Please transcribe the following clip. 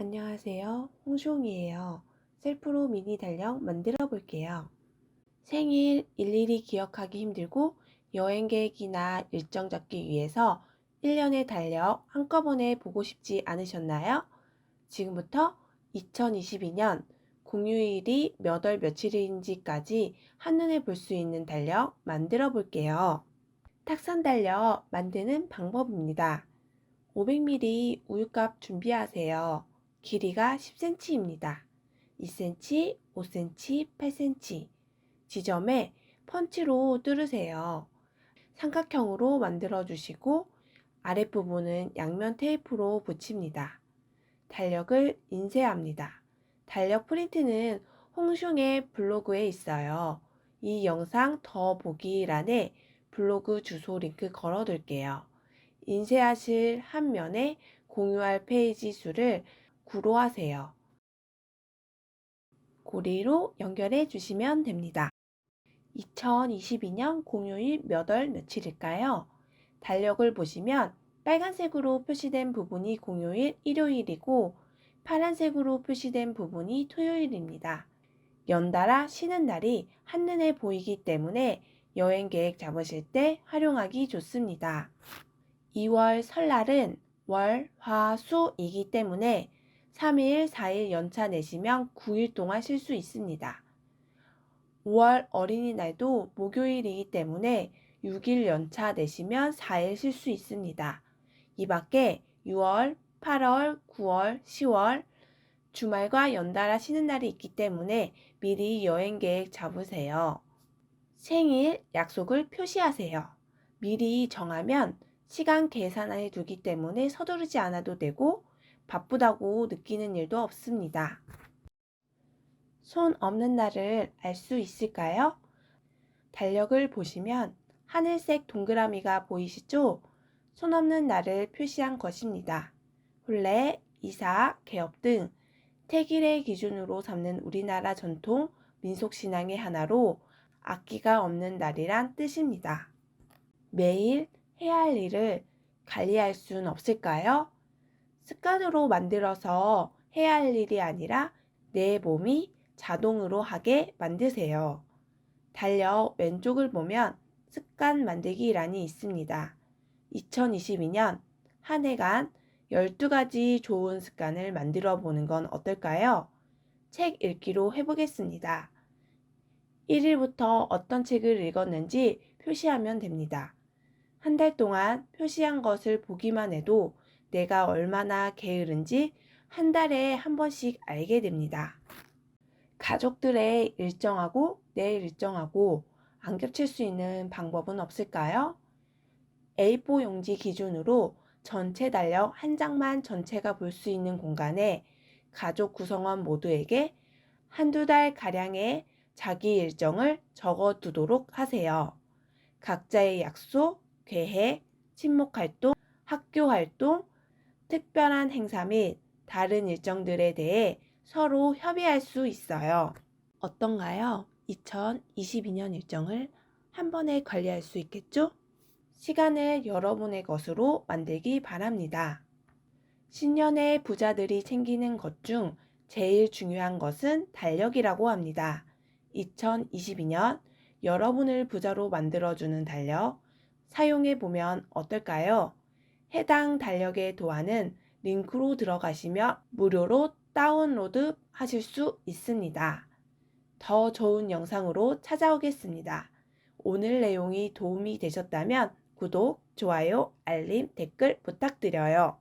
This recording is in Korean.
안녕하세요. 홍시홍이에요. 셀프로 미니 달력 만들어 볼게요. 생일 일일이 기억하기 힘들고 여행 계획이나 일정 잡기 위해서 1년의 달력 한꺼번에 보고 싶지 않으셨나요? 지금부터 2022년 공휴일이 몇 월 며칠인지까지 한눈에 볼 수 있는 달력 만들어 볼게요. 탁산 달력 만드는 방법입니다. 500ml 우유값 준비하세요. 길이가 10cm입니다. 2cm, 5cm, 8cm. 지점에 펀치로 뚫으세요. 삼각형으로 만들어 주시고 아랫부분은 양면 테이프로 붙입니다. 달력을 인쇄합니다. 달력 프린트는 홍슝의 블로그에 있어요. 이 영상 더 보기란에 블로그 주소 링크 걸어 둘게요. 인쇄하실 한 면에 공유할 페이지 수를 9로 하세요. 고리로 연결해 주시면 됩니다. 2022년 공휴일 몇 월 며칠일까요? 달력을 보시면 빨간색으로 표시된 부분이 공휴일 일요일이고 파란색으로 표시된 부분이 토요일입니다. 연달아 쉬는 날이 한눈에 보이기 때문에 여행 계획 잡으실 때 활용하기 좋습니다. 2월 설날은 월, 화, 수이기 때문에 3일, 4일 연차 내시면 9일 동안 쉴 수 있습니다. 5월 어린이날도 목요일이기 때문에 6일 연차 내시면 4일 쉴 수 있습니다. 이 밖에 6월, 8월, 9월, 10월 주말과 연달아 쉬는 날이 있기 때문에 미리 여행 계획 잡으세요. 생일 약속을 표시하세요. 미리 정하면 시간 계산해 두기 때문에 서두르지 않아도 되고 바쁘다고 느끼는 일도 없습니다. 손 없는 날을 알 수 있을까요? 달력을 보시면 하늘색 동그라미가 보이시죠? 손 없는 날을 표시한 것입니다. 혼례, 이사, 개업 등 태길의 기준으로 삼는 우리나라 전통 민속신앙의 하나로 악기가 없는 날이란 뜻입니다. 매일 해야 할 일을 관리할 순 없을까요? 습관으로 만들어서 해야 할 일이 아니라 내 몸이 자동으로 하게 만드세요. 달력 왼쪽을 보면 습관 만들기란이 있습니다. 2022년 한 해간 12가지 좋은 습관을 만들어 보는 건 어떨까요? 책 읽기로 해보겠습니다. 1일부터 어떤 책을 읽었는지 표시하면 됩니다. 한 달 동안 표시한 것을 보기만 해도 내가 얼마나 게으른지 한 달에 한 번씩 알게 됩니다. 가족들의 일정하고 내 일정하고 안 겹칠 수 있는 방법은 없을까요? A4 용지 기준으로 전체 달력 한 장만 전체가 볼 수 있는 공간에 가족 구성원 모두에게 한두 달 가량의 자기 일정을 적어 두도록 하세요. 각자의 약속, 계획, 친목 활동, 학교 활동, 특별한 행사 및 다른 일정들에 대해 서로 협의할 수 있어요. 어떤가요? 2022년 일정을 한 번에 관리할 수 있겠죠? 시간을 여러분의 것으로 만들기 바랍니다. 신년에 부자들이 챙기는 것 중 제일 중요한 것은 달력이라고 합니다. 2022년 여러분을 부자로 만들어주는 달력 사용해 보면 어떨까요? 해당 달력의 도안은 링크로 들어가시며 무료로 다운로드 하실 수 있습니다. 더 좋은 영상으로 찾아오겠습니다. 오늘 내용이 도움이 되셨다면 구독, 좋아요, 알림, 댓글 부탁드려요.